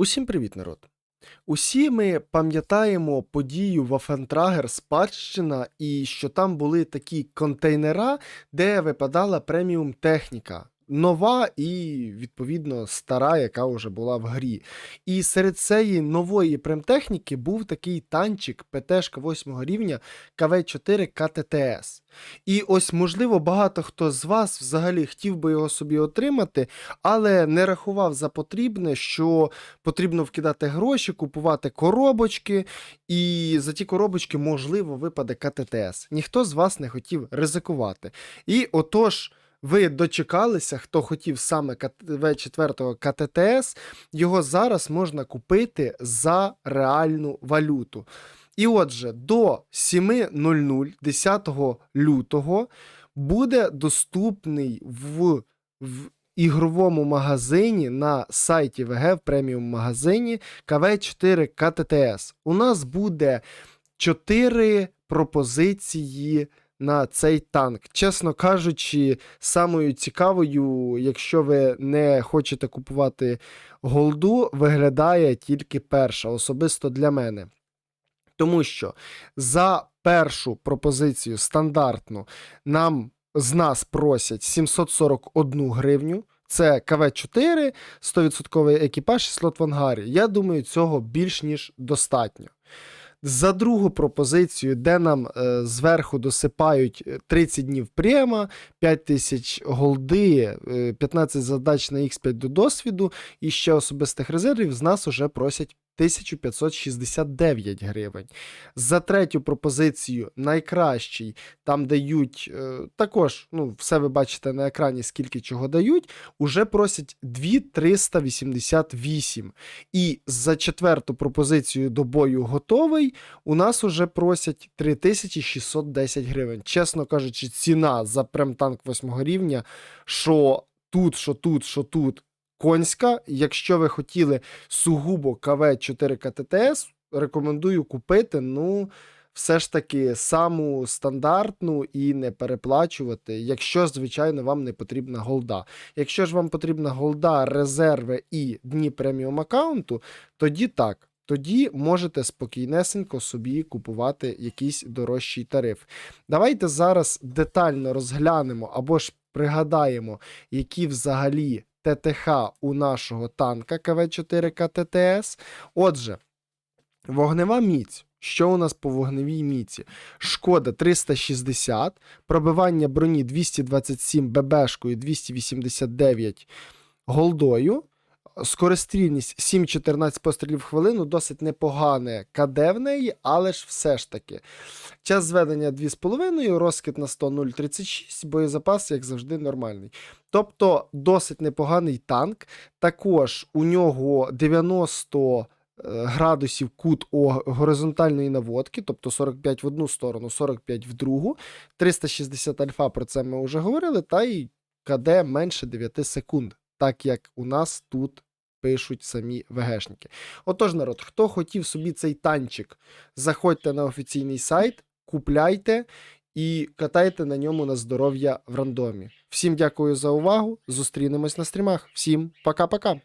Усім привіт, народ! Усі ми пам'ятаємо подію Вафентрагер Спадщина, і що там були такі контейнера, де випадала преміум техніка. Нова і, відповідно, стара, яка вже була в грі. І серед цієї нової премтехніки був такий танчик ПТшка 8 рівня КВ4 КТТС. І ось, можливо, багато хто з вас взагалі хотів би його собі отримати, але не рахував за потрібне, що потрібно вкидати гроші, купувати коробочки, і за ті коробочки, можливо, випаде КТТС. Ніхто з вас не хотів ризикувати. І отож. Ви дочекалися, хто хотів саме В4 КТТС, його зараз можна купити за реальну валюту. І отже, до 7.00 10 лютого буде доступний в, в ігровому магазині на сайті ВГ в преміум магазині КВ4 КТТС. У нас буде 4 пропозиції. На цей танк, чесно кажучи, самою цікавою, якщо ви не хочете купувати голду, виглядає тільки перша, особисто для мене. Тому що за першу пропозицію стандартну нам з нас просять 741 гривню. Це КВ-4, 100% екіпаж і слот в ангарі. Я думаю, цього більш ніж достатньо. За другу пропозицію, де нам е, зверху досипають 30 днів према, 5 тисяч голди, е, 15 задач на X5 до досвіду і ще особистих резервів, з нас уже просять 1569 гривень. За третю пропозицію найкращий там дають е, також, ну, все ви бачите на екрані, скільки чого дають, уже просять 2388. І за четверту пропозицію до бою готовий, у нас уже просять 3610 гривень. Чесно кажучи, ціна за премтанк 8 рівня, що тут, що тут, що тут конська. Якщо ви хотіли сугубо КВ 4 КТТС, рекомендую купити. Ну, все ж таки саму стандартну і не переплачувати, якщо, звичайно, вам не потрібна голда. Якщо ж вам потрібна голда, резерви і дні преміум аккаунту, тоді так. Тоді можете спокійнесенько собі купувати якийсь дорожчий тариф. Давайте зараз детально розглянемо або ж пригадаємо, які взагалі ТТХ у нашого танка КВ-4К ТТС. Отже, вогнева міць. Що у нас по вогневій міці? Шкода 360, пробивання броні 227 ББшкою 289 голдою. Скорострільність 7-14 пострілів в хвилину, досить непогане КД в неї, але ж все ж таки. Час зведення 2,5, розкид на 100 0,36, боєзапас, як завжди, нормальний. Тобто досить непоганий танк. Також у нього 90 градусів кут горизонтальної наводки, тобто 45 в одну сторону, 45 в другу. 360 альфа, про це ми вже говорили, та й КД менше 9 секунд, так як у нас тут пишуть самі ВГшники. Отож, народ, хто хотів собі цей танчик, заходьте на офіційний сайт, купляйте і катайте на ньому на здоров'я в рандомі. Всім дякую за увагу. Зустрінемось на стрімах. Всім пока-пока.